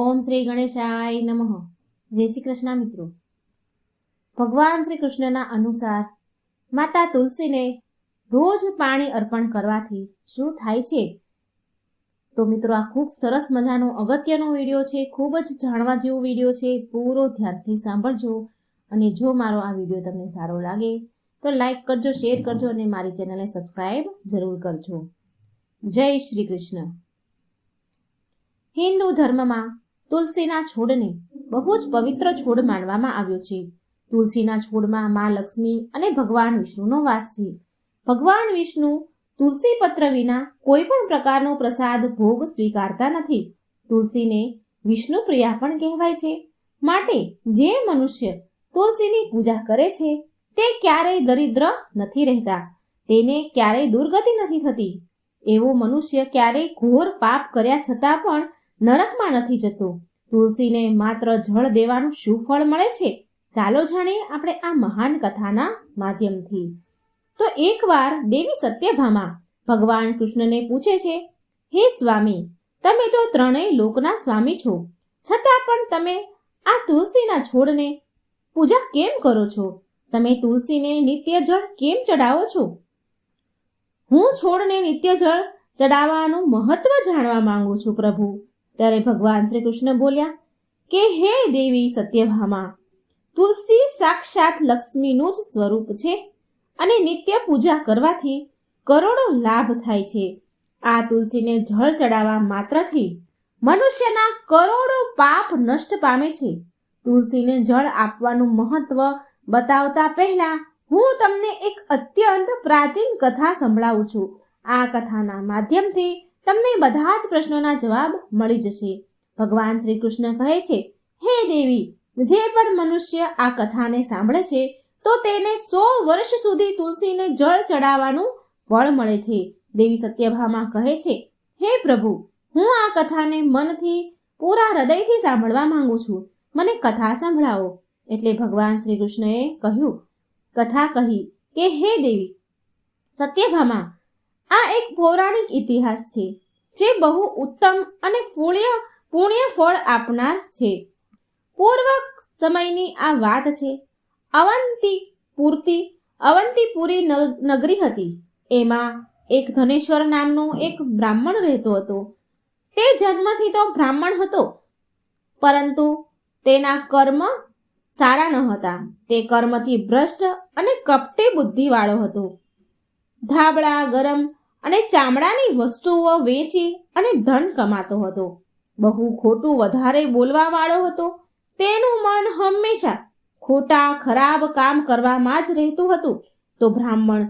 ઓમ શ્રી ગણેશાય નમઃ. જય શ્રી કૃષ્ણ મિત્રો. ભગવાન શ્રી કૃષ્ણના અનુસાર માતા તુલસીને રોજ પાણી અર્પણ કરવાથી શું થાય છે? તો મિત્રો, આ ખૂબ સરસ મજાનો અગત્યનો વીડિયો છે. ખૂબ જ જાણવા જેવો વીડિયો છે. પૂરો ધ્યાનથી સાંભળજો. અને જો મારો આ વીડિયો તમને સારો લાગે, તો લાઈક કરજો, શેર કરજો અને મારી ચેનલને સબસ્ક્રાઈબ જરૂર કરજો. જય શ્રી કૃષ્ણ. હિન્દુ ધર્મમાં તુલસીના છોડને બહુ જ પવિત્ર છોડ માનવામાં આવ્યો છે. તુલસીના છોડમાં મા લક્ષ્મી અને ભગવાન વિષ્ણુનો વાસ છે. ભગવાન વિષ્ણુ તુલસી પત્ર વિના કોઈ પણ પ્રકારનો પ્રસાદ ભોગ સ્વીકારતા નથી. તુલસીને વિષ્ણુ પ્રિયા પણ કહેવાય છે. માટે જે મનુષ્ય તુલસીની પૂજા કરે છે, તે ક્યારેય દરિદ્ર નથી રહેતા. તેને ક્યારેય દુર્ગતિ નથી થતી. એવો મનુષ્ય ક્યારેય ઘોર પાપ કર્યા છતાં પણ નરકમાં નથી જતો. તુલસીને માત્ર જળ દેવાનું શું ફળ મળે છે? ચાલો જાણીએ આપણે આ મહાન કથાના માધ્યમથી. તો એકવાર દેવી સત્યભામા ભગવાન કૃષ્ણને પૂછે છે, હે સ્વામી, તમે તો ત્રણેય લોકના સ્વામી છો. છતાં પણ તમે આ તુલસીના છોડને પૂજા કેમ કરો છો? તમે તુલસીને નિત્ય જળ કેમ ચડાવો છો? હું છોડને નિત્ય જળ ચડાવવાનું મહત્વ જાણવા માંગુ છું, પ્રભુ. ત્યારે ભગવાન શ્રી કૃષ્ણ બોલ્યા, કે હે દેવી સત્યભામા, તુલસી સાક્ષાત લક્ષ્મીનું જ સ્વરૂપ છે અને નિત્ય પૂજા કરવાથી કરોડો લાભ થાય છે. આ તુલસીને જળ ચડાવવા માત્રથી મનુષ્યના કરોડો પાપ નષ્ટ પામે છે. તુલસીને જળ આપવાનું મહત્વ બતાવતા પહેલા હું તમને એક અત્યંત પ્રાચીન કથા સંભળાવું છું. આ કથાના માધ્યમથી તમને બધા જ પ્રશ્નોના જવાબ મળી જશે. ભગવાન શ્રી કૃષ્ણ કહે છે, હે દેવી, જે પણ મનુષ્ય આ કથાને સાંભળે છે, તો તેને સો વર્ષ સુધી તુલસીને જળ ચડાવવાનું ફળ મળે છે. દેવી સત્યભામા કહે છે, હે પ્રભુ, હું આ કથાને મનથી, પૂરા હૃદયથી સાંભળવા માંગુ છું. મને કથા સંભળાવો. એટલે ભગવાન શ્રી કૃષ્ણએ કહ્યું, કથા કહી કે, હે દેવી, સત્યભામા આ એક પૌરાણિક ઇતિહાસ છે, જે બહુ ઉત્તમ અને પુણ્ય પુણ્ય ફળ આપનાર છે. પૂર્વ સમયની આ વાત છે અવંતી પૂરતી અવંતીપુરી નગરી હતી. એમાં એક ધનેશ્વર નામનો એક બ્રાહ્મણ રહેતો હતો. તે જન્મથી તો બ્રાહ્મણ હતો, પરંતુ તેના કર્મ સારા ન હતા. તે કર્મથી ભ્રષ્ટ અને કપટી બુદ્ધિવાળો હતો. ધાબળા ગરમ અને ચામડાની વસ્તુઓ વેચી અને ધન કમાતો હતો. બહુ ખોટું વધારે બોલવા વાળો હતો. તેનું મન હંમેશા ખોટા, ખરાબ કામ કરવામાં જ રહેતું હતું. તો બ્રાહ્મણ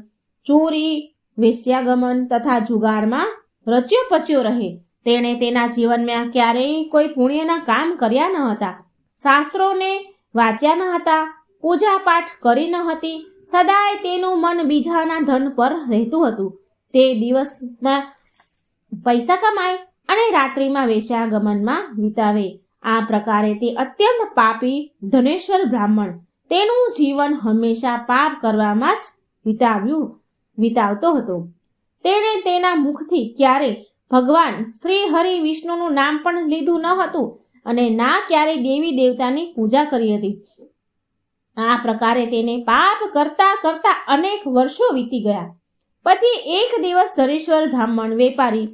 ચોરી, વેશ્યાગમન તથા જુગારમાં રચ્યો પચ્યો રહે. તેણે તેના જીવનમાં ક્યારેય કોઈ પુણ્યના કામ કર્યા ન હતા. શાસ્ત્રોને વાંચ્યા ન હતા પૂજા પાઠ કરી ન હતી. સદાય તેનું મન બીજાના ધન પર રહેતું હતું. તે દિવસમાં પૈસા કમાય અને રાત્રિમાં વેશ્યાગમનમાં વિતાવે. આ પ્રકારે તે અત્યંત પાપી ધનેશ્વર બ્રાહ્મણ. તેનું જીવન હંમેશા પાપ કરવામાં જ વિતાવ્યું, વિતાવતો હતો. તેણે તેના મુખથી ક્યારે ભગવાન શ્રી હરિ વિષ્ણુનું નામ પણ લીધું ન હતું અને ના ક્યારે દેવી દેવતાની પૂજા કરી હતી. આ પ્રકારે તેને પાપ કરતા કરતા અનેક વર્ષો વીતી ગયા. પછી એક દિવસ ધરેશ્વર બ્રાહ્મણ વેપારી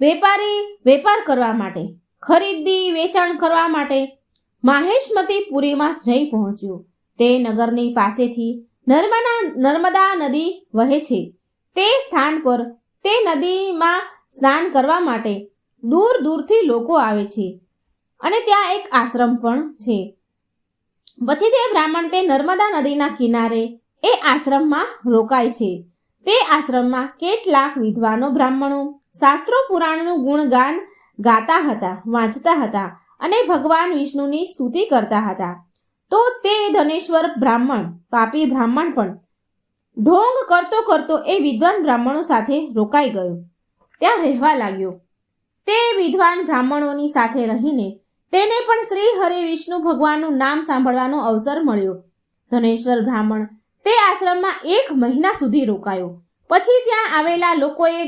વેપારી વેપાર કરવા માટે, ખરીદી, વેચાણ કરવા માટે માહેશમતી પુરીમાં જઈ પહોંચ્યો. તે નગરની પાસેથી નર્મદા નર્મદા નદી વહે છે. તે સ્થાન પર તે નદીમાં સ્નાન કરવા માટે દૂર દૂરથી લોકો આવે છે અને ત્યાં એક આશ્રમ પણ છે. પછી તે બ્રાહ્મણ તે નર્મદા નદીના કિનારે એ આશ્રમમાં રોકાય છે. તે આશ્રમમાં કેટલાક વિદ્વાનો બ્રાહ્મણો શાસ્ત્રો પુરાણનું ગુણગાન ગાતા હતા, વાંચતા હતા અને ભગવાન વિષ્ણુની સ્તુતિ કરતા હતા. તો તે ધનેશ્વર બ્રાહ્મણ, પાપી બ્રાહ્મણ પણ ઢોંગ કરતો કરતો એ વિદ્વાન બ્રાહ્મણો સાથે રોકાઈ ગયો. ત્યાં રહેવા લાગ્યો. તે વિદ્વાન બ્રાહ્મણોની સાથે રહીને તેને પણ શ્રી હરિ વિષ્ણુ ભગવાનનું નામ સાંભળવાનો અવસર મળ્યો. ધનેશ્વર બ્રાહ્મણ તે આશ્રમમાં એક મહિના સુધી રોકાયો. પછી ત્યાં આવેલા લોકોએ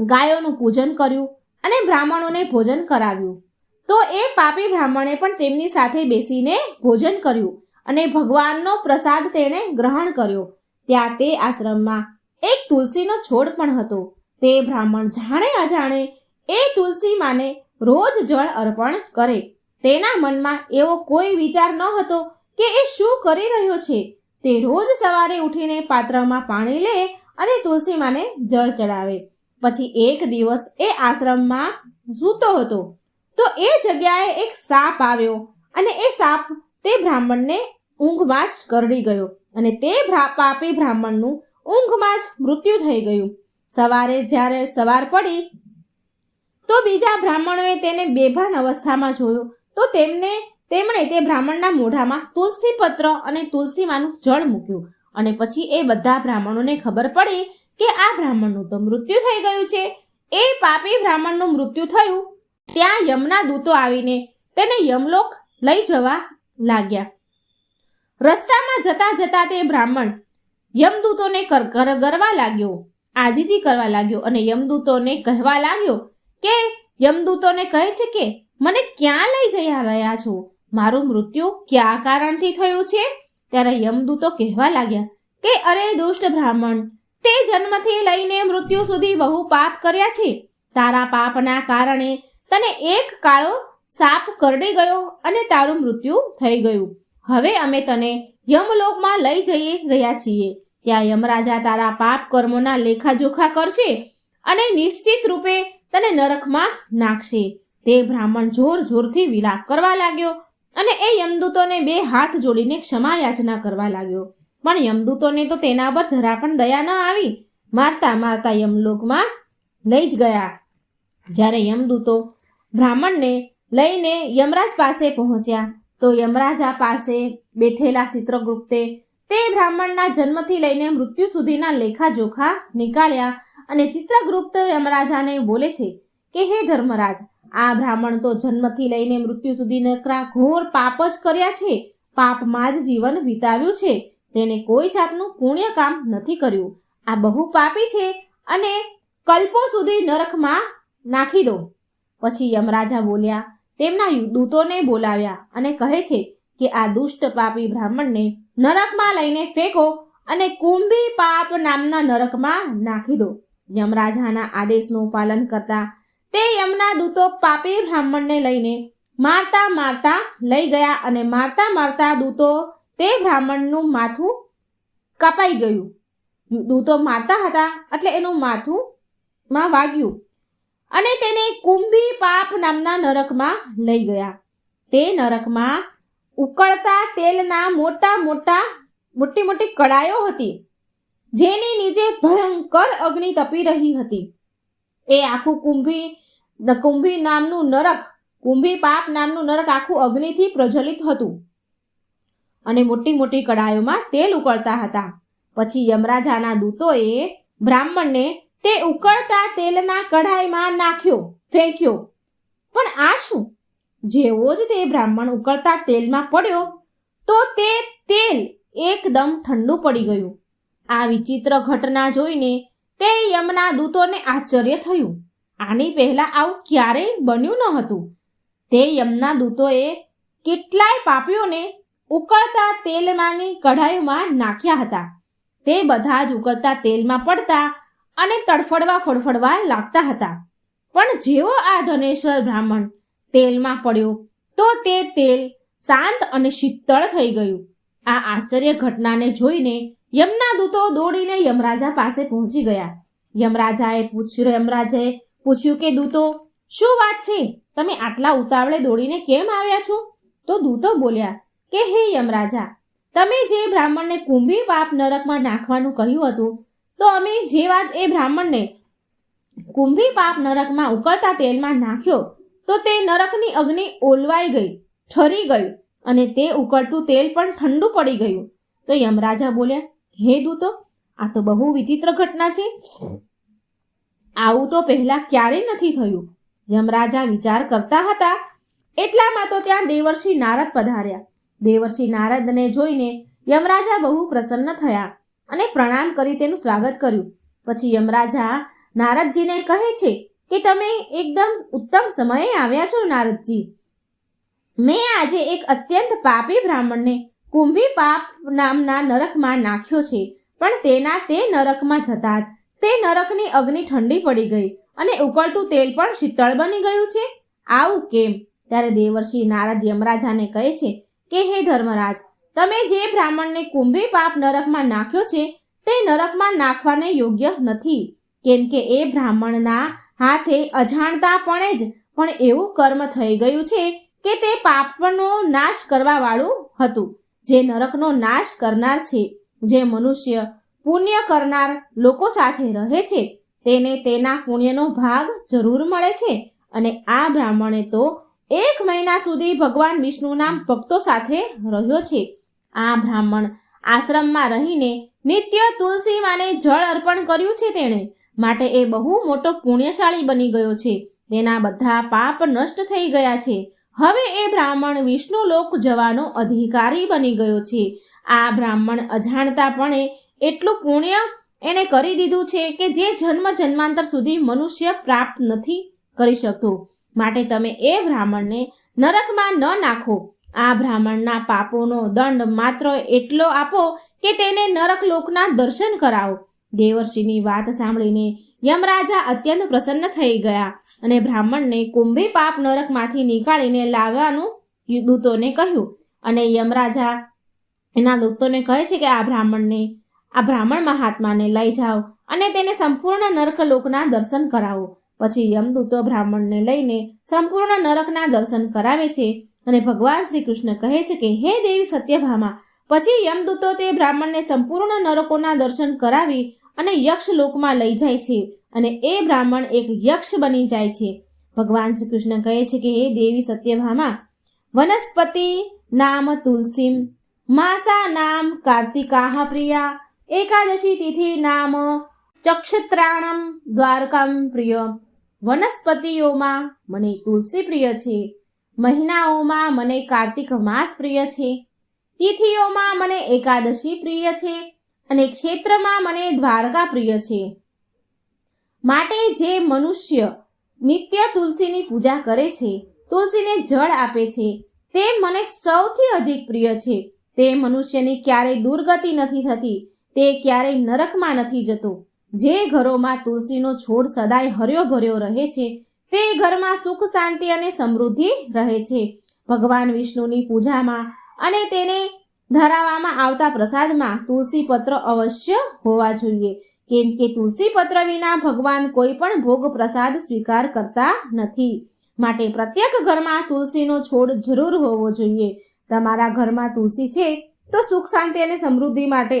ગાયોનું પૂજન કર્યું અને બ્રાહ્મણોને ભોજન કરાવ્યું. તો એ પાપી બ્રાહ્મણે પણ તેમની સાથે બેસીને ભોજન કર્યું અને ભગવાનનો પ્રસાદ તેણે ગ્રહણ કર્યો. ત્યાં તે આશ્રમમાં એક તુલસીનો છોડ પણ હતો. તે બ્રાહ્મણ જાણે અજાણે એ તુલસી માને રોજ જળ અર્પણ કરે. તેના મનમાં એવો કોઈ વિચાર ન હતો કે એ શું કરી રહ્યો છે. તે રોજ સવારે ઉઠીને પાત્રમાં પાણી લે અને તુલસી માને જળ ચડાવે. પછી એક દિવસ એ આશ્રમમાં સૂતો હતો. તો એ જગ્યાએ એક સાપ આવ્યો અને એ સાપ તે બ્રાહ્મણને ઊંઘમાં જ કરડી ગયો અને તે પાપી બ્રાહ્મણનું ઊંઘમાં જ મૃત્યુ થઈ ગયું. સવારે જ્યારે સવાર પડી, તો બીજા બ્રાહ્મણોએ તેને બેભાન અવસ્થામાં જોયો. તો તેમને તેમણે તે બ્રાહ્મણના મોઢામાં તુલસી પત્ર અને તુલસીમાંનું જળ મૂક્યું અને પછી એ બધા બ્રાહ્મણોને ખબર પડી કે આ બ્રાહ્મણનું તો મૃત્યુ થઈ ગયું છે. એ પાપી બ્રાહ્મણનું મૃત્યુ થયું. ત્યાં યમના દૂતો આવીને તેને યમલોક લઈ જવા લાગ્યા. રસ્તામાં જતા જતા તે બ્રાહ્મણ યમદૂતોને કર કર- ગરવા લાગ્યો, આજીજી કરવા લાગ્યો અને યમદૂતોને કહેવા લાગ્યો કે, યમદૂતોને કહે છે કે, મને ક્યાં લઈ જઈ રહ્યા છો? મારું મૃત્યુ કયા કારણથી થયું છે? ત્યારે યમદૂતો કહેવા લાગ્યા કે અરે દુષ્ટ બ્રાહ્મણ, તે જન્મથી લઈને મૃત્યુ સુધી બહુ પાપ કર્યા છે. તારા પાપના કારણે તને એક કાળો સાપ કરડી ગયો અને તારું મૃત્યુ થઈ ગયું. હવે અમે તને યમલોકમાં લઈ જઈ રહ્યા છીએ. ત્યાં યમરાજા તારા પાપ કર્મોના લેખાજોખા કરશે અને નિશ્ચિત રૂપે તને નરકમાં નાખશે. તે બ્રાહ્મણ જોર જોરથી વિલાપ કરવા લાગ્યો અને એ યમદૂતોને બે હાથ જોડીને ક્ષમા યાચના કરવા લાગ્યો. પણ યમદૂતોને તો તેના પર જરા પણ દયા ન આવી. મારતા મારતા યમલોકમાં લઈ જ ગયા. જ્યારે યમદૂતો બ્રાહ્મણને લઈને યમરાજ પાસે પહોંચ્યા, તો યમરાજા પાસે બેઠેલા ચિત્રગુપ્તે તે બ્રાહ્મણના જન્મથી લઈને મૃત્યુ સુધીના લેખાજોખા નીકાળ્યા અને ચિત્રગુપ્ત યમરાજાને બોલે છે કે, હે ધર્મરાજ આ બ્રાહ્મણ તો જન્મથી લઈને મૃત્યુ સુધી નકરા ઘોર પાપ જ કર્યા છે. પાપમાં જ જીવન વિતાવ્યું છે. તેને કોઈ જાતનું પુણ્ય કામ નથી કર્યું. આ બહુ પાપી છે અને કલ્પો સુધી નરકમાં નાખી દો. પછી યમરાજા બોલ્યા, તેમના દૂતોને બોલાવ્યા અને કહે છે કે આ દુષ્ટ પાપી બ્રાહ્મણને નરકમાં લઈને ફેંકો અને કુંભી પાપ નામના નરકમાં નાખી દો. યમરાજાના આદેશનું પાલન કરતા તે યમના દૂતો પાપી બ્રાહ્મણને લઈને મારતા મારતા લઈ ગયા અને મારતા મારતા દૂતો તે બ્રાહ્મણનું માથું કપાઈ ગયું. દૂતો મારતા હતા એટલે એનું માથું માં વાગ્યું અને તેને કુંભી પાપ નામના નરકમાં લઈ ગયા. તે નરકમાં ઉકળતા તેલના મોટા મોટા મોટી મોટી કડાયો હતી, જેની નીચે ભયંકર અગ્નિ તપી રહી હતી. એ આખું કુંભી કુંભી નામનું નરક, કુંભી પાપ નામનું નરક આખું અગ્નિથી પ્રજ્વલિત હતું. અને મોટી મોટી કડાયોમાં તેલ ઉકળતા હતા. પછી યમરાજાના દૂતોએ બ્રાહ્મણને તે ઉકળતા તેલના કઢાઈમાં નાખ્યો, ફેંક્યો. પણ આ શું? જેવો જ તે બ્રાહ્મણ ઉકળતા તેલમાં પડ્યો, તો તે તેલ એકદમ ઠંડુ પડી ગયું. આ વિચિત્ર ઘટના જોઈને તે યમના દૂતોને આશ્ચર્ય થયું. આની પહેલા આવું ક્યારેય બન્યું ન હતું. તે યમના દૂતોએ કેટલાય પાપીઓને ઉકળતા તેલમાંની કઢાઈમાં નાખ્યા હતા. તે બધા જ ઉકળતા તેલમાં પડતા અને તડફડવા ફડફડવા લાગતા હતા. પણ જેવો આ ધનેશ્વર બ્રાહ્મણ તેલમાં પડ્યો, તો તે તેલ શાંત અને શીતળ થઈ ગયું. આ આશ્ચર્ય ઘટનાને જોઈને યમના દૂતો દોડીને યમરાજા પાસે પહોંચી ગયા. યમરાજાએ પૂછ્યું, યમરાજે પૂછ્યું કે, દૂતો, શું વાત છે? તમે આટલા ઉતાવળે દોડીને કેમ આવ્યા છો? તો દૂતો બોલ્યા, કે હે યમરાજા, તમે જે બ્રાહ્મણને કુંભી પાપ નરકમાં નાખવાનું કહ્યું હતું, તો અમે જે વાત એ બ્રાહ્મણને કુંભી પાપ નરકમાં ઉકળતા તેલમાં નાખ્યો, તો તે નરકની અગ્નિ ઓલવાઈ ગઈ, ઠરી ગયું અને તે ઉકળતું તેલ પણ ઠંડુ પડી ગયું. તો યમરાજા બોલ્યા હે દૂતો, આ તો બહુ વિચિત્ર ઘટના છે. આવું તો પહેલા ક્યારેય નથી થયું. યમરાજા વિચાર કરતા હતા. એટલામાં તો ત્યાં દેવર્ષિ નારદ પધાર્યા. દેવર્ષિ નારદને જોઈને યમરાજા બહુ પ્રસન્ન થયા અને પ્રણામ કરી તેનું સ્વાગત કર્યું. પછી યમરાજા નારદજીને કહે છે કે તમે એકદમ ઉત્તમ સમયે આવ્યા છો, નારદજી. મેં આજે એક અત્યંત પાપી બ્રાહ્મણને કુંભી પાપ નામના નરકમાં નાખ્યો છે, પણ તેના તે નરકમાં જતાં જ તે નરકની અગ્નિ ઠંડી પડી ગઈ અને ઉકળતું તેલ પણ શીતળ બની ગયું છે. આવું કેમ? ત્યારે દેવર્ષિ નારદ યમરાજાને કહે છે કે, હે ધર્મરાજ, તમે જે બ્રાહ્મણને કુંભી પાપ નરકમાં નાખ્યો છે, તે નરકમાં નાખવાને યોગ્ય નથી. કેમ કે એ બ્રાહ્મણના હાથે અજાણતાપણે જ પણ એવું કર્મ થઈ ગયું છે કે તે પાપનો નાશ કરવા વાળું હતું. જે નરકનો નાશ કરનાર છે, જે મનુષ્ય પુણ્ય કરનાર લોકો સાથે રહે છે, તેને તેના પુણ્યનો ભાગ જરૂર મળે છે. અને આ બ્રાહ્મણે તો એક મહિના સુધી ભગવાન વિષ્ણુના ભક્તો સાથે રહ્યો છે. આ બ્રાહ્મણ આશ્રમમાં રહીને નિત્ય તુલસી માને જળ અર્પણ કર્યું છે તેણે. માટે એ બહુ મોટો પુણ્યશાળી બની ગયો છે. તેના બધા પાપ નષ્ટ થઈ ગયા છે. હવે એ બ્રાહ્મણ વિષ્ણુ લોક જવાનો અધિકારી બની ગયો છે. આ બ્રાહ્મણ અજાણતાપણે એટલું પુણ્ય એણે કરી દીધું છે કે જે જન્મ જન્માંતર સુધી મનુષ્ય પ્રાપ્ત નથી કરી શકતો. માટે તમે એ બ્રાહ્મણને નરકમાં ન નાખો. આ બ્રાહ્મણના પાપોનો દંડ માત્ર એટલો આપો કે તેને નરક લોકના દર્શન કરાવો. દેવર્ષિની વાત સાંભળીને યમરાજા અત્યંત પ્રસન્ન થઈ ગયા અને બ્રાહ્મણને કુંભી પાપ નરકમાંથી નીકાળીને લાવવાનું દૂતોને કહ્યું. અને યમરાજા એના દૂતોને કહે છે કે આ બ્રાહ્મણને, આ બ્રાહ્મણ મહાત્માને લઈ જાઓ અને તેને સંપૂર્ણ નરક લોકના દર્શન કરાવો. પછી યમદૂતો બ્રાહ્મણને લઈને સંપૂર્ણ નરકના દર્શન કરાવે છે અને ભગવાન શ્રી કૃષ્ણ કહે છે કે, હે દેવી સત્યભામા, પછી યમદૂતો તે બ્રાહ્મણને સંપૂર્ણ નરકોના દર્શન કરાવી અને યક્ષ લોકમાં લઈ જાય છે અને એ બ્રાહ્મણ એક યક્ષ બની જાય છે. ભગવાન શ્રી કૃષ્ણ કહે છે કે હે દેવી સત્યભામા, વનસ્પતિ નામ તુલસીમ, માસા નામ કાર્તિકાહ પ્રિયા, એકાદશી તિથિ નામ ચક્ષત્રાણમ દ્વારકામ પ્રિય. વનસ્પતિઓમાં મને તુલસી પ્રિય છે, મહિનાઓમાં મને કાર્તિક માસ પ્રિય છે, તિથિઓમાં મને એકાદશી પ્રિય છે અને ક્ષેત્રમાં મને દ્વારકા પ્રિય છે. માટે જે મનુષ્ય નિત્ય તુલસીની પૂજા કરે છે, તુલસીને જળ આપે છે, તે મને સૌથી અધિક પ્રિય છે. તે મનુષ્યની ક્યારેય દુર્ગતિ નથી થતી, તે ક્યારેય નરકમાં નથી જતો. જે ઘરોમાં તુલસીનો છોડ સદાય હર્યો ભર્યો રહે છે, તે ઘરમાં સુખ, શાંતિ અને સમૃદ્ધિ રહે છે. ભગવાન વિષ્ણુની પૂજામાં અને તેને ધરાવવામાં આવતા પ્રસાદમાં તુલસી પત્ર અવશ્ય હોવા જોઈએ. કેમ કે તુલસી પત્ર વિના ભગવાન કોઈ પણ ભોગ પ્રસાદ સ્વીકાર કરતા નથી. માટે પ્રત્યેક ઘરમાં તુલસીનો છોડ જરૂર હોવો જોઈએ. તમારા ઘરમાં તુલસી છે, તો સુખ શાંતિ અને સમૃદ્ધિ માટે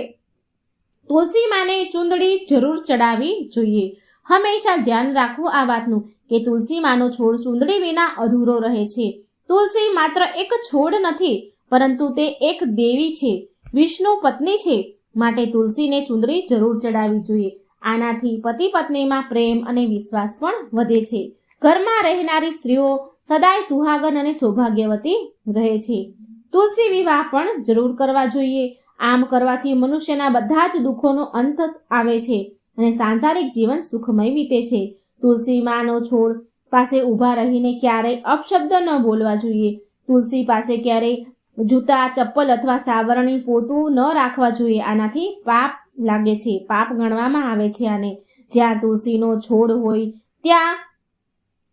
તુલસી માને ચૂંદડી જરૂર ચડાવવી જોઈએ. હંમેશા ધ્યાન રાખવું આ વાતનું, કે તુલસી માનો છોડ ચૂંદડી વિના અધૂરો રહે છે. તુલસી માત્ર એક છોડ નથી પરંતુ તે એક દેવી છે, વિષ્ણુ પત્ની છે, માટે તુલસીને ચુંદરી જરૂર ચડાવવી જોઈએ. આનાથી પતિ પત્નીમાં પ્રેમ અને વિશ્વાસ પણ વધે છે. ઘરમાં રહેનારી સ્ત્રીઓ સદાય સુહાગન અને સૌભાગ્યવતી રહે છે. તુલસી વિવાહ પણ જરૂર કરવા જોઈએ. આમ કરવાથી મનુષ્યના બધા જ દુઃખોનો અંત આવે છે અને સાંસારિક જીવન સુખમય વીતે છે. તુલસી માનો છોડ પાસે ઊભા રહીને ક્યારેય અપશબ્દ ન બોલવા જોઈએ. તુલસી પાસે ક્યારેય જૂતા, ચપ્પલ અથવા સાવરણી પોતું ન રાખવા જોઈએ. આનાથી પાપ લાગે છે. પાપ ગણવામાં આવે છે આને. જ્યાં તુલસીનો છોડ હોય, ત્યાં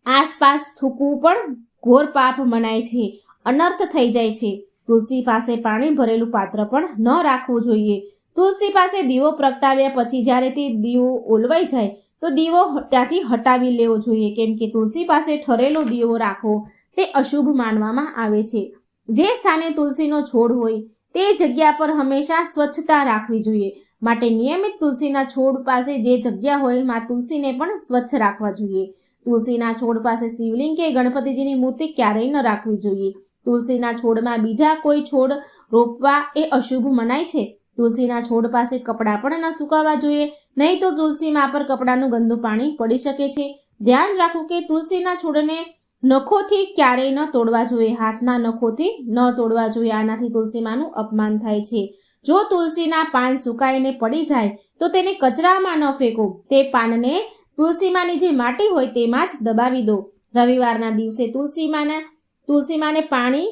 આસપાસ થૂકવું પણ ઘોર પાપ મનાય છે. અનર્થ થઈ જાય છે. તુલસી પાસે પાણી ભરેલું પાત્ર પણ ન રાખવું જોઈએ. તુલસી પાસે દીવો પ્રગટાવ્યા પછી જ્યારે તે દીવો ઓલવાઈ જાય, તો દીવો ત્યાંથી હટાવી લેવો જોઈએ. કેમ કે તુલસી પાસે ઠરેલો દીવો રાખવો તે અશુભ માનવામાં આવે છે. જે સ્થાને તુલસીનો છોડ હોય, તે જગ્યા પર હંમેશા સ્વચ્છતા રાખવી જોઈએ. માટે નિયમિત તુલસીના છોડ પાસે જે જગ્યા હોય, માં તુલસીને પણ સ્વચ્છ રાખવા જોઈએ. તુલસીના છોડ પાસે શિવલિંગ કે ગણપતિજીની મૂર્તિ ક્યારેય ન રાખવી જોઈએ. તુલસીના છોડમાં બીજા કોઈ છોડ રોપવા એ અશુભ મનાય છે. તુલસીના છોડ પાસે કપડાં પણ ન સુકાવવા જોઈએ, નહીં તો તુલસીમાં પર કપડાનું ગંદુ પાણી પડી શકે છે. ધ્યાન રાખવું કે તુલસીના છોડને નખોથી ક્યારેય ન તોડવા જોઈએ. હાથના નખોથી ન તોડવા જોઈએ. આનાથી તુલસીમાનું અપમાન થાય છે. જો તુલસીના પાન સુકાઈને પડી જાય, તો તેને કચરામાં ન ફેંકો. તે પાનને તુલસીમાની જે માટી હોય તેમાં જ દબાવી દો. રવિવારના દિવસે તુલસીમાના, તુલસીમાને પાણી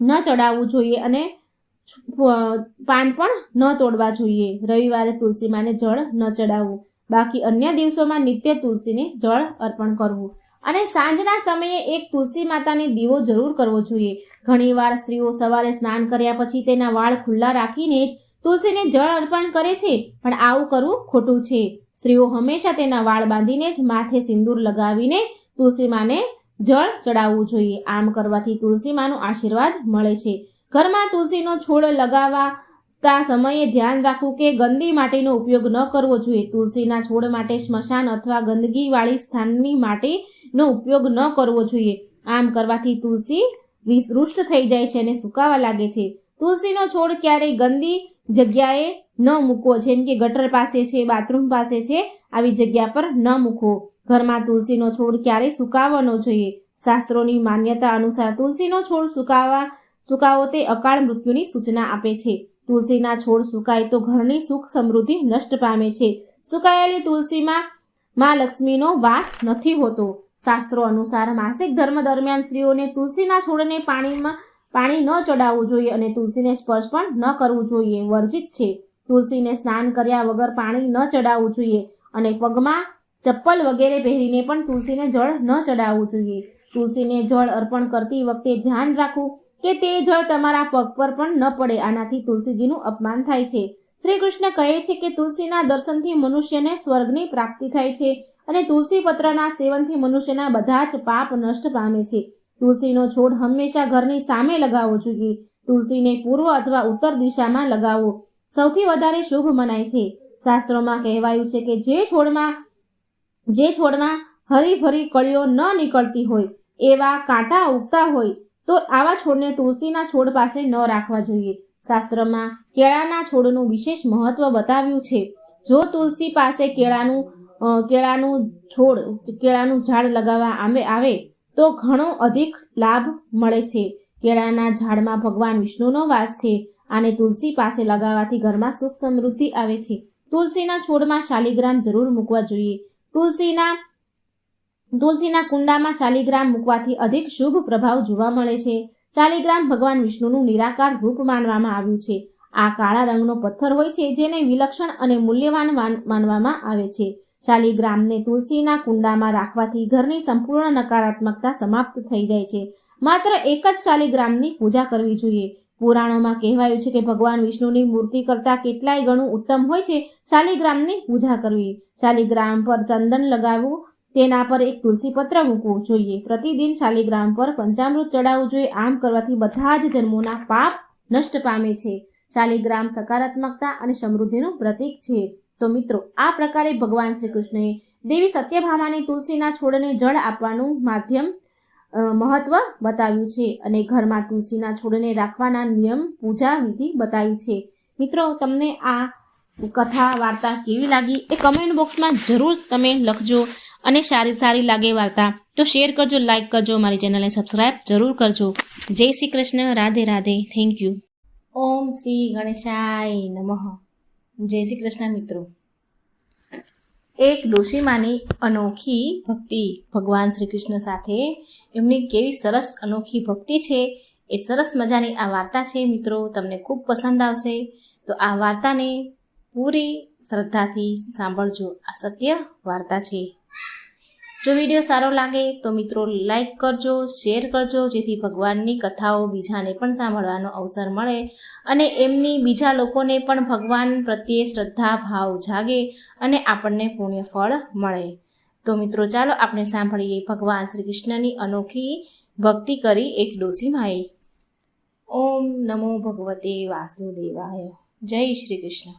ન ચડાવવું જોઈએ અને પાન પણ ન તોડવા જોઈએ. રવિવારે તુલસીમાને જળ ન ચડાવવું. બાકી અન્ય દિવસોમાં નિત્ય તુલસીને જળ અર્પણ કરવું. અને સાંજના સમયે એક તુલસી માતાને દીવો જરૂર કરવો જોઈએ. ઘણીવાર સ્ત્રીઓ સવારે સ્નાન કર્યા પછી તેના વાળ ખુલ્લા રાખીને જ તુલસીને જળ અર્પણ કરે છે, પણ આવું કરવું ખોટું છે. સ્ત્રીઓ હંમેશા તેના વાળ બાંધીને જ માથે સિંદૂર લગાવીને તુલસી માને જળ ચડાવવું જોઈએ. આમ કરવાથી તુલસી માનો આશીર્વાદ મળે છે. ઘરમાં તુલસીનો છોડ લગાવતા સમયે ધ્યાન રાખવું કે ગંદી માટીનો ઉપયોગ ન કરવો જોઈએ. તુલસીના છોડ માટે સ્મશાન અથવા ગંદકીવાળી સ્થાનની માટીનો ઉપયોગ ન કરવો જોઈએ. આમ કરવાથી તુલસી વિસૃષ્ટ થઈ જાય છે અને સુકાવા લાગે છે. તુલસીનો છોડ ક્યારેય ગંદી જગ્યાએ ન મૂકવો. જેમ કે ગટર પાસે છે, બાથરૂમ પાસે છે, આવી જગ્યા પર ન મૂકવો. ઘરમાં તુલસીનો છોડ ક્યારેય સુકાવવાનો જોઈએ. શાસ્ત્રોની માન્યતા અનુસાર તુલસીનો છોડ સુકાવા, સુકાવો તે અકાળ મૃત્યુની સૂચના આપે છે. તુલસીના છોડ સુકાય તો ઘરની સુખ સમૃદ્ધિ નષ્ટ પામે છે. સુકાયેલી તુલસીમાં માં લક્ષ્મીનો વાસ નથી હોતો. શાસ્ત્રો અનુસાર માસિક ધર્મ દરમિયાન સ્ત્રીઓને તુલસીના છોડને પાણીમાં પાણી ન ચડાવવું જોઈએ અને તુલસીને સ્પર્શ પણ ન કરવું જોઈએ. વર્જિત છે. તુલસીને સ્નાન કર્યા વગર પાણી ન ચડાવવું જોઈએ અને પગમાં ચપ્પલ વગેરે પહેરીને પણ તુલસીને જળ ન ચડાવવું જોઈએ. તુલસીને જળ અર્પણ કરતી વખતે ધ્યાન રાખવું કે તે જળ તમારા પગ પર પણ ન પડે. આનાથી તુલસીજીનું અપમાન થાય છે. શ્રી કૃષ્ણ કહે છે કે તુલસીના દર્શનથી મનુષ્યને સ્વર્ગની પ્રાપ્તિ થાય છે. અને તુલસી પત્રના સેવનથી મનુષ્યના બધા જ પાપ નષ્ટ પામે છે. તુલસીનો છોડ હંમેશા ઘરની સામે લગાવવો જોઈએ. તુલસીને પૂર્વ અથવા ઉત્તર દિશામાં લગાવવો સૌથી વધારે શુભ મનાય છે. શાસ્ત્રોમાં કહેવાયું છે કે જે છોડમાં જે છોડમાં હરીભરી કળીઓ ન નીકળતી હોય, એવા કાંટા ઉગતા હોય, તો આવા છોડને તુલસીના છોડ પાસે ન રાખવા જોઈએ. શાસ્ત્રમાં કેળાના છોડનું વિશેષ મહત્વ બતાવ્યું છે. જો તુલસી પાસે કેળાનું કેળાનું છોડ, કેળાનું ઝાડ લગાવવા આમે, આવે તો ઘણો અધિક લાભ મળે છે. કેળાના ઝાડમાં ભગવાન વિષ્ણુનો વાસ છે આને તુલસી પાસે લગાવવાથી ઘરમાં સુખ સમૃદ્ધિ આવે છે. તુલસીના છોડમાં શાલિગ્રામ જરૂર મૂકવા જોઈએ. તુલસીના તુલસીના કુંડામાં શાલિગ્રામ મૂકવાથી અધિક શુભ પ્રભાવ જોવા મળે છે. શાલિગ્રામ ભગવાન વિષ્ણુનું નિરાકાર રૂપ માનવામાં આવ્યું છે. આ કાળા રંગનો પથ્થર હોય છે જેને વિલક્ષણ અને મૂલ્યવાન માનવામાં આવે છે. શાલિગ્રામને તુલસીના કુંડામાં રાખવાથી ઘરની સંપૂર્ણ નકારાત્મકતા સમાપ્ત થઈ જાય છે. માત્ર એક જ શાલિગ્રામની પૂજા કરવી જોઈએ. પુરાણોમાં કહેવાયું છે કે ભગવાન વિષ્ણુની મૂર્તિ કરતાં કેટલાય ગણું ઉત્તમ હોય છે. શાલિગ્રામની પૂજા કરવી. શાલિગ્રામ પર ચંદન લગાવવું. તેના પર એક તુલસી પત્ર મૂકવું જોઈએ. પ્રતિદિન શાલિગ્રામ પર પંચામૃત ચડાવવું જોઈએ. આમ કરવાથી બધા જ જન્મોના પાપ નષ્ટ પામે છે. શાલિગ્રામ સકારાત્મકતા અને સમૃદ્ધિનું પ્રતીક છે. તો મિત્રો, આ પ્રકારે ભગવાન શ્રી કૃષ્ણએ દેવી સત્યભામાની તુલસીના છોડને જળ આપવાનું માધ્યમ મહત્વ બતાવ્યું છે અને ઘરમાં તુલસીના છોડને રાખવાના નિયમ, પૂજા વિધિ બતાવી છે. મિત્રો, તમને આ કથા, વાર્તા કેવી લાગી એ કમેન્ટ બોક્સમાં જરૂર તમે લખજો અને સારી સારી લાગે વાર્તા તો શેર કરજો લાઇક કરજો, મારી ચેનલને સબસ્ક્રાઇબ જરૂર કરજો. જય શ્રી કૃષ્ણ, રાધે રાધે. થેન્ક યુ ઓમ શ્રી ગણેશાય નમઃ. જય શ્રી કૃષ્ણ મિત્રો. એક ડોશીમાની અનોખી ભક્તિ ભગવાન શ્રી કૃષ્ણ સાથે એમની કેવી સરસ અનોખી ભક્તિ છે એ સરસ મજાની આ વાર્તા છે મિત્રો. તમને ખૂબ પસંદ આવશે. તો આ વાર્તાને પૂરી શ્રદ્ધાથી સાંભળજો. આ સત્ય વાર્તા છે. જો વીડિયો સારો લાગે તો મિત્રો લાઈક કરજો શેર કરજો, જેથી ભગવાનની કથાઓ બીજાને પણ સાંભળવાનો અવસર મળે અને એમની બીજા લોકોને પણ ભગવાન પ્રત્યે શ્રદ્ધા, ભાવ જાગે અને આપણને પુણ્ય ફળ મળે. તો મિત્રો ચાલો આપણે સાંભળીએ ભગવાન શ્રી કૃષ્ણની અનોખી ભક્તિ કરી એક ડોસીમાએ ઓમ નમો ભગવતે વાસુદેવાય. જય શ્રી કૃષ્ણ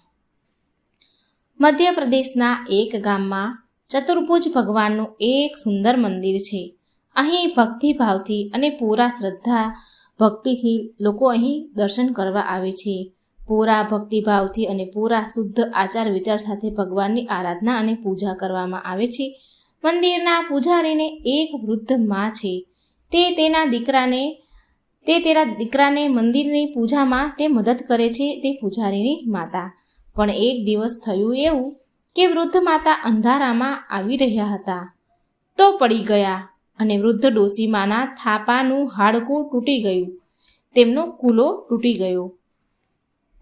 મધ્યપ્રદેશના એક ગામમાં ચતુર્ભુજ ભગવાનનું એક સુંદર મંદિર છે. અહીં ભક્તિભાવથી અને પૂરા શ્રદ્ધા ભક્તિથી લોકો અહીં દર્શન કરવા આવે છે. પૂરા ભક્તિભાવથી અને પૂરા શુદ્ધ આચાર વિચાર સાથે ભગવાનની આરાધના અને પૂજા કરવામાં આવે છે. મંદિરના પૂજારીને એક વૃદ્ધમાં છે. તે તેના દીકરાને, તે તેના દીકરાને મંદિરની પૂજામાં તે મદદ કરે છે તે પૂજારીની માતા. પણ એક દિવસ થયું એવું કે વૃદ્ધ માતા અંધારામાં આવી રહ્યા હતા. તો પડી ગયા અને વૃદ્ધ ડોસીમાના થાપાનું હાડકું તૂટી ગયું. તેમનો કૂલો તૂટી ગયો.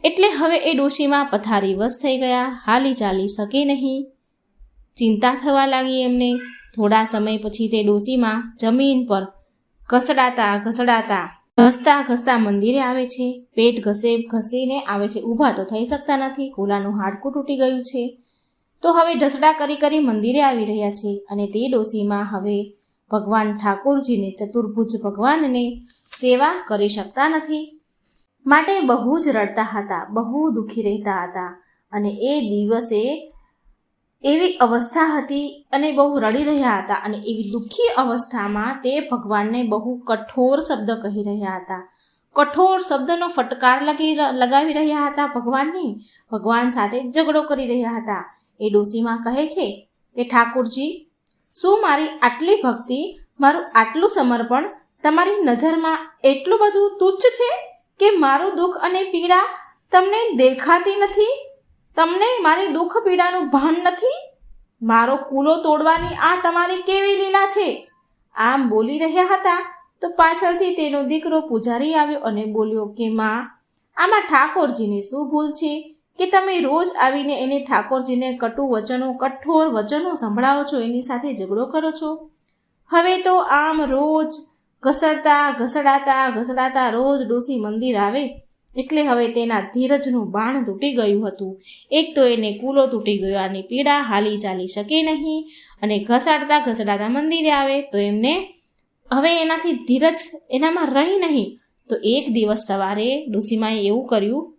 એટલે હવે એ ડોશીમાં પથારીવશ થઈ ગયા, હાલી ચાલી શકે નહીં. ચિંતા થવા લાગી એમને. થોડા સમય પછી તે ડોશીમાં જમીન પર ઘસડાતા ઘસડાતા ઘસતા ઘસતા મંદિરે આવે છે. પેટ ઘસે ઘસીને આવે છે. ઊભા તો થઈ શકતા નથી. કુલાનું હાડકું તૂટી ગયું છે. તો હવે ઢસડા કરી કરી મંદિરે આવી રહ્યા છે અને તે ડોશીમાં હવે ભગવાન ઠાકોરજીને ચતુર્ભુજ ભગવાનને સેવા કરી શકતા નથી. માટે બહુ જ રડતા હતા, બહુ દુઃખી રહેતા હતા અને એ દિવસે એવી અવસ્થા હતી અને બહુ રડી રહ્યા હતા અને એવી દુઃખી અવસ્થામાં તે ભગવાનને બહુ કઠોર શબ્દ કહી રહ્યા હતા. કઠોર શબ્દનો ફટકાર લગી, લગાવી રહ્યા હતા ભગવાનની. ભગવાન સાથે ઝઘડો કરી રહ્યા હતા. એ ડોસીમાં કહે છે કે, ઠાકોરજી, શું મારી આટલી ભક્તિ, મારું આટલું સમર્પણ તમારી નજરમાં એટલું બધું તુચ્છ છે કે મારું દુઃખ અને પીડા તમને દેખાતી નથી? તમને મારી દુઃખ પીડાનું ભાન નથી? મારો કૂલો તોડવાની આ તમારી કેવી લીલા છે? આમ બોલી રહ્યા હતા, તો પાછળથી તેનો દીકરો પૂજારી આવ્યો અને બોલ્યો કે, માં, આમાં ઠાકોરજીની શું ભૂલ છે? કે તમે રોજ આવીને એને ઠાકોરજીને કટુ વચનો, કઠોર વચનો સંભળાવો છો, એની સાથે ઝઘડો કરો છો? હવે તો આમ રોજ ઘસડતા, ઘસડાતા ઘસડાતા રોજ ડોસી મંદિર આવે, એટલે હવે તેના ધીરજનું બાણ તૂટી ગયું હતું. એક તો એને કૂલો તૂટી ગયો, આની પીડા હાલી ચાલી શકે નહીં, અને ઘસાડતા, ઘસડાતા મંદિરે આવે, તો એમને હવે એનાથી ધીરજ એનામાં રહી નહીં. તો એક દિવસ સવારે ડોસીમાએ એવું કર્યું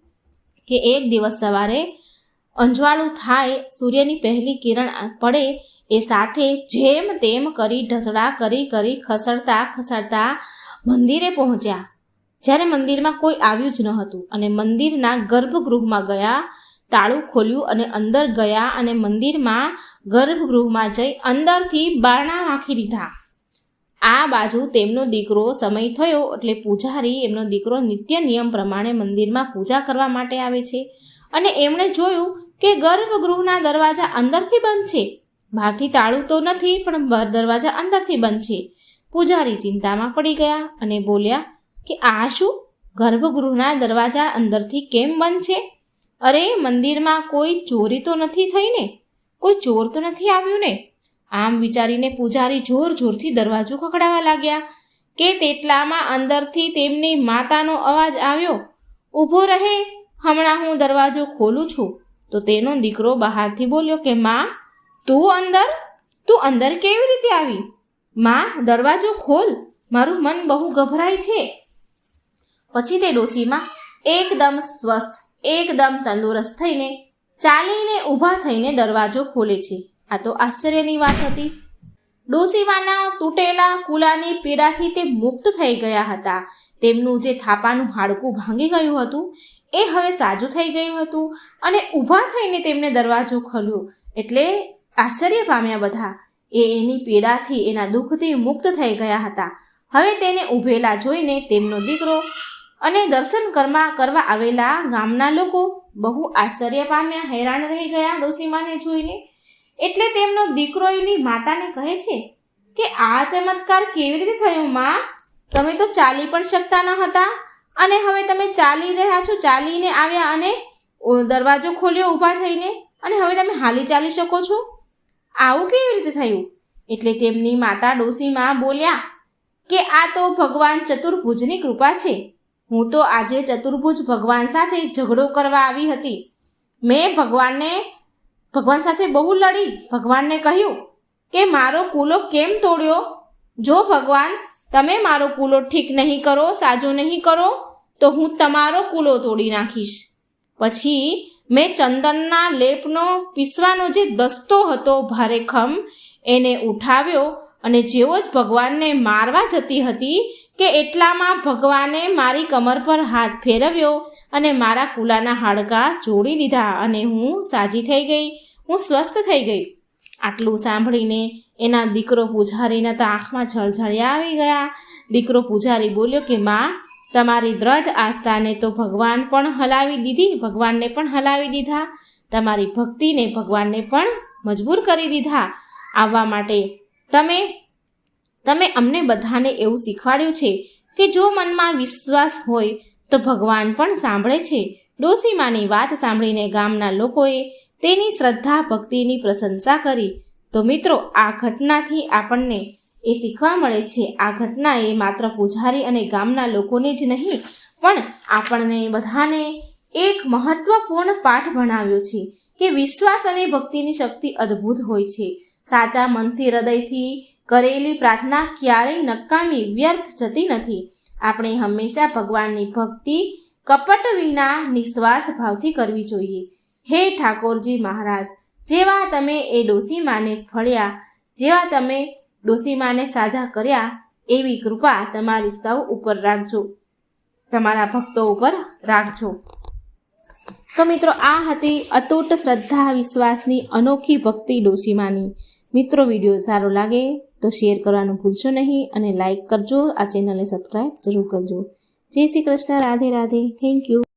કે એક દિવસ સવારે અંજવાળું થાય, સૂર્યની પહેલી કિરણ પડે, એ સાથે જેમ તેમ કરી ઢસડા કરી કરી ખસડતા ખસડતા મંદિરે પહોંચ્યા. જ્યારે મંદિરમાં કોઈ આવ્યું જ ન હતું અને મંદિરના ગર્ભગૃહમાં ગયા, તાળું ખોલ્યું અને અંદર ગયા અને મંદિરમાં ગર્ભગૃહમાં જઈ અંદરથી બારણા નાખી દીધા. આ બાજુ તેમનો દીકરો સમય થયો એટલે પૂજારી એમનો દીકરો નિત્ય નિયમ પ્રમાણે મંદિરમાં પૂજા કરવા માટે આવે છે. અને એમણે જોયું કે ગર્ભગૃહના દરવાજા અંદરથી બંધ છે. બહારથી તાળું તો નથી, પણ દરવાજા અંદરથી બંધ છે. પૂજારી ચિંતામાં પડી ગયા અને બોલ્યા કે આ શું? ગર્ભગૃહના દરવાજા અંદરથી કેમ બંધ છે? અરે, મંદિરમાં કોઈ ચોરી તો નથી થઈ ને કોઈ ચોર તો નથી આવ્યું ને? આમ વિચારીને પૂજારી જોર જોરથી દરવાજો ખખડાવા લાગ્યા. કે તેટલામાં અંદરથી તેમની માતાનો અવાજ આવ્યો, ઊભો રહે, હમણાં હું દરવાજો ખોલું છું. તો તેનો દીકરો બહારથી બોલ્યો કે, માં, તું અંદર? તું અંદર કેવી રીતે આવી? માં, દરવાજો ખોલ, મારું મન બહુ ગભરાય છે. પછી તે ડોસીમાં એકદમ સ્વસ્થ, એકદમ તંદુરસ્ત થઈને ચાલીને ઊભા થઈને દરવાજો ખોલે છે. આ તો આશ્ચર્યની વાત હતી. ડોસીમાના તૂટેલા કુલાની પીડાથી તે મુક્ત થઈ ગયા હતા. તેમનું જે થાપાનું હાડકું ભાંગી ગયું હતું, એ હવે સાજું થઈ ગયું હતું અને ઊભા થઈને તેમને દરવાજો ખોલ્યો. એટલે આશ્ચર્ય પામ્યા બધા. એ એની પીડાથી એના દુઃખથી મુક્ત થઈ ગયા હતા. હવે તેને ઊભેલા જોઈને તેમનો દીકરો અને દર્શન કરવા કરવા આવેલા ગામના લોકો બહુ આશ્ચર્ય પામ્યા, હેરાન રહી ગયા ડોસીમાને જોઈને. એટલે તેમનો દીકરો એની માતાને કહે છે કે આ ચમત્કાર કેવી રીતે થયો, માં? તમે તો ચાલી પણ શકતા ન હતા. અને હવે તમે ચાલી રહ્યા છો, ચાલીને આવ્યા અને દરવાજો ખોલ્યો ઊભા થઈને. અને હવે તમે હાલી ચાલી શકો છો? આવું કેવી રીતે થયું? એટલે તેમની માતા ડોસીમાં બોલ્યા કે આ તો ભગવાન ચતુર્ભુજની કૃપા છે. હું તો આજે ચતુર્ભુજ ભગવાન સાથે ઝઘડો કરવા આવી હતી. મેં ભગવાનને ભગવાન સાથે બહુ લડી. ભગવાનને કહ્યું કે, મારો કૂલો કેમ તોડ્યો? જો ભગવાન, તમે મારો કૂલો ઠીક નહીં કરો, સાજો નહીં કરો, તો હું તમારો કૂલો તોડી નાખીશ. પછી મેં ચંદનના લેપનો પીસવાનો જે દસ્તો હતો ભારેખમ એને ઉઠાવ્યો અને જેવો જ ભગવાનને મારવા જતી હતી કે એટલામાં ભગવાને મારી કમર પર હાથ ફેરવ્યો અને મારા કુલાના હાડકા જોડી દીધા અને હું સાજી થઈ ગઈ. હું સ્વસ્થ થઈ ગઈ. આટલું સાંભળીને એના દીકરો પૂજારીના તો આંખમાં ઝળઝળિયા આવી ગયા. દીકરો પૂજારી બોલ્યો કે, માં, તમારી દ્રઢ આસ્થાને તો ભગવાન પણ હલાવી દીધી, ભગવાનને પણ હલાવી દીધા. તમારી ભક્તિને ભગવાનને પણ મજબૂર કરી દીધા. આવવા માટે તમે તમે અમને બધાને એવું શીખવાડ્યું છે કે જો મનમાં વિશ્વાસ હોય તો ભગવાન પણ સાંભળે છે. ડોસીમાની વાત સાંભળીને ગામના લોકોએ તેની શ્રદ્ધા, ભક્તિની પ્રશંસા કરી. તો મિત્રો, આ ઘટનાથી આપણને એ શીખવા મળે છે. આ ઘટના એ માત્ર પૂજારી અને ગામના લોકોને જ નહીં, પણ આપણને બધાને એક મહત્વપૂર્ણ પાઠ ભણાવ્યો છે કે વિશ્વાસ અને ભક્તિની શક્તિ અદ્ભુત હોય છે. સાચા મનથી, હૃદયથી કરેલી પ્રાર્થના ક્યારેય નકામી, વ્યર્થ જતી નથી. આપણે હંમેશા ભગવાનની ભક્તિ, કપટ વિના નિસ્વાર્થ ભાવથી કરવી જોઈએ. હે ઠાકોરજી મહારાજ, જેવા તમે એ ડોસીમાને ફળ્યા, જેવા તમે ડોસીમાને સાજા કર્યા, એવી કૃપા તમારી સૌ ઉપર રાખજો. તમારા ભક્તો ઉપર રાખજો. તો મિત્રો, આ હતી અતૂટ શ્રદ્ધા વિશ્વાસની અનોખી ભક્તિ ડોશીમાની મિત્રો, વીડિયો સારો લાગે તો શેર કરવાનું ભૂલશો નહીં અને લાઇક કરજો. આ ચેનલને સબસ્ક્રાઈબ જરૂર કરજો. જય શ્રી કૃષ્ણ. રાધે રાધે. Thank you